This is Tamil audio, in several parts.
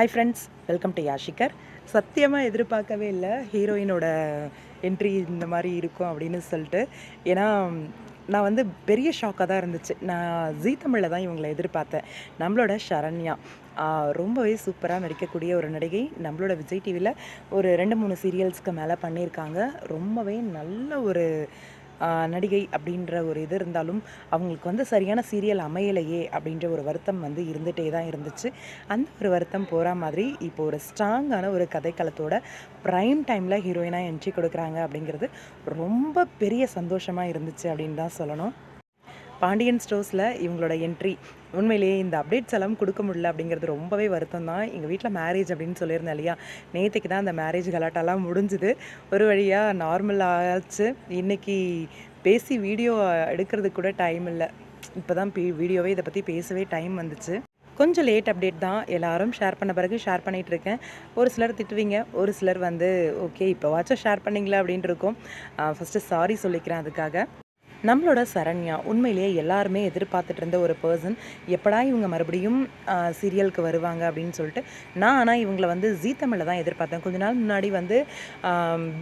ஹாய் ஃப்ரெண்ட்ஸ் வெல்கம் டு யாஷிகர் சத்தியமாக எதிர்பார்க்கவே இல்லை ஹீரோயினோட என்ட்ரி இந்த மாதிரி இருக்கும் அப்படின்னு சொல்லிட்டு. ஏன்னா நான் வந்து பெரிய ஷாக்காக தான் இருந்துச்சு. நான் ஜீ தமிழில் தான் இவங்களை எதிர்பார்த்தேன். நம்மளோட சரண்யா. ரொம்பவே சூப்பராக நடிக்கக்கூடிய ஒரு நடிகை. நம்மளோட விஜய் டிவியில் ஒரு ரெண்டு மூணு சீரியல்ஸ்க்கு மேலே பண்ணியிருக்காங்க. ரொம்பவே நல்ல ஒரு நடிகை அப்படின்ற ஒரு இது இருந்தாலும் அவங்களுக்கு வந்து சரியான சீரியல் அமையலையே அப்படின்ற ஒரு வருத்தம் வந்து இருந்துகிட்டே தான் இருந்துச்சு. அந்த ஒரு வருத்தம் போகிற மாதிரி இப்போ ஒரு ஸ்ட்ராங்கான ஒரு கதைக்களத்தோட ப்ரைம் டைமில் ஹீரோயினாக என்ட்ரி கொடுக்குறாங்க அப்படிங்கிறது ரொம்ப பெரிய சந்தோஷமாக இருந்துச்சு அப்படின்னு தான் சொல்லணும். பாண்டியன் ஸ்டோர்ஸில் இவங்களோட என்ட்ரி உண்மையிலேயே இந்த அப்டேட்ஸ் எல்லாம் கொடுக்க முடியல அப்படிங்கிறது ரொம்பவே வருத்தம் தான் எங்கள் வீட்டில் மேரேஜ் அப்படின்னு சொல்லியிருந்தேன் இல்லையா? நேற்றுக்கு தான் அந்த மேரேஜ் கலாட்டெல்லாம் முடிஞ்சுது. ஒரு வழியாக நார்மல் ஆச்சு. இன்னைக்கு பேசி வீடியோ எடுக்கிறதுக்கு கூட டைம் இல்லை. இப்போ தான் வீடியோவே இதை பற்றி பேசவே டைம் வந்துச்சு. கொஞ்சம் லேட் அப்டேட் தான். எல்லாரும் ஷேர் பண்ண பிறகு ஷேர் பண்ணிகிட்டு இருக்கேன். ஒரு சிலர் திட்டுவீங்க ஒரு சிலர் வந்து ஓகே இப்போ வாட்சும் ஷேர் பண்ணிங்களா அப்படின்ட்டு இருக்கும். ஃபஸ்ட்டு சாரி சொல்லிக்கிறேன் அதுக்காக. நம்மளோட சரண்யா உண்மையிலேயே எல்லாருமே எதிர்பார்த்துட்டு இருந்த ஒரு பர்சன் எப்படா இவங்க மறுபடியும் சீரியலுக்கு வருவாங்க அப்படின்னு சொல்லிட்டு நான் ஆனால் இவங்களை வந்து ஜீ தமிழில் தான் எதிர்பார்த்தேன். கொஞ்ச நாள் முன்னாடி வந்து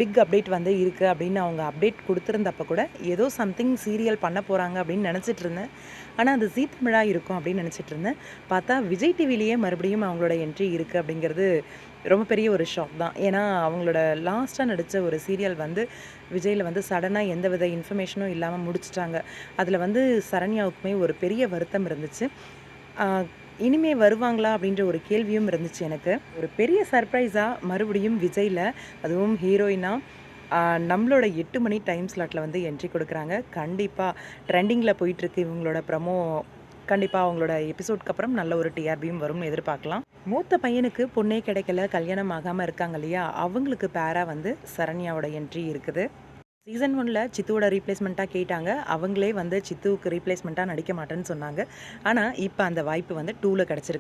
பிக் அப்டேட் வந்து இருக்குது அப்படின்னு அவங்க அப்டேட் கொடுத்துருந்தப்ப கூட ஏதோ சம்திங் சீரியல் பண்ண போகிறாங்க அப்படின்னு நினச்சிட்டு இருந்தேன் ஆனால் அது ஜீ தமிழாக இருக்கும் அப்படின்னு நினச்சிட்டு இருந்தேன் பார்த்தா விஜய் டிவிலேயே மறுபடியும் அவங்களோட என்ட்ரி இருக்குது அப்படிங்கிறது ரொம்ப பெரிய ஒரு ஷாக் தான். ஏன்னா அவங்களோட லாஸ்ட்டாக நடித்த ஒரு சீரியல் வந்து விஜயில் வந்து சடனாக எந்த வித இன்ஃபர்மேஷனும் இல்லாமல் முடிச்சிட்டாங்க. அதில் வந்து சரண்யாவுக்குமே ஒரு பெரிய வருத்தம் இருந்துச்சு. இனிமே வருவாங்களா அப்படின்ற ஒரு கேள்வியும் இருந்துச்சு எனக்கு. ஒரு பெரிய சர்ப்ரைஸாக மறுபடியும் விஜயில் அதுவும் ஹீரோயினாக நம்மளோட எட்டு மணி டைம் ஸ்லாட்டில் வந்து என்ட்ரி கொடுக்குறாங்க. கண்டிப்பாக ட்ரெண்டிங்கில் போயிட்டுருக்கு இவங்களோட ப்ரமோ கண்டிப்பாக அவங்களோட எபிசோட்க்கு அப்புறம் நல்ல ஒரு டிஆர்பியும் வரும்னு எதிர்பார்க்கலாம். மூத்த பையனுக்கு பொண்ணே கிடைக்கல கல்யாணம் ஆகாமல் இருக்காங்க இல்லையா? அவங்களுக்கு பேராக வந்து சரண்யாவோட என்ட்ரி இருக்குது. சீசன் ஒனில் சித்துவோட ரீப்ளேஸ்மெண்ட்டாக கேட்டாங்க. அவங்களே வந்து சித்துவுக்கு ரீப்ளேஸ்மெண்ட்டாக நடிக்க மாட்டேன்னு சொன்னாங்க. ஆனால் இப்போ அந்த வாய்ப்பு வந்து டூவில் கிடச்சிருக்கு.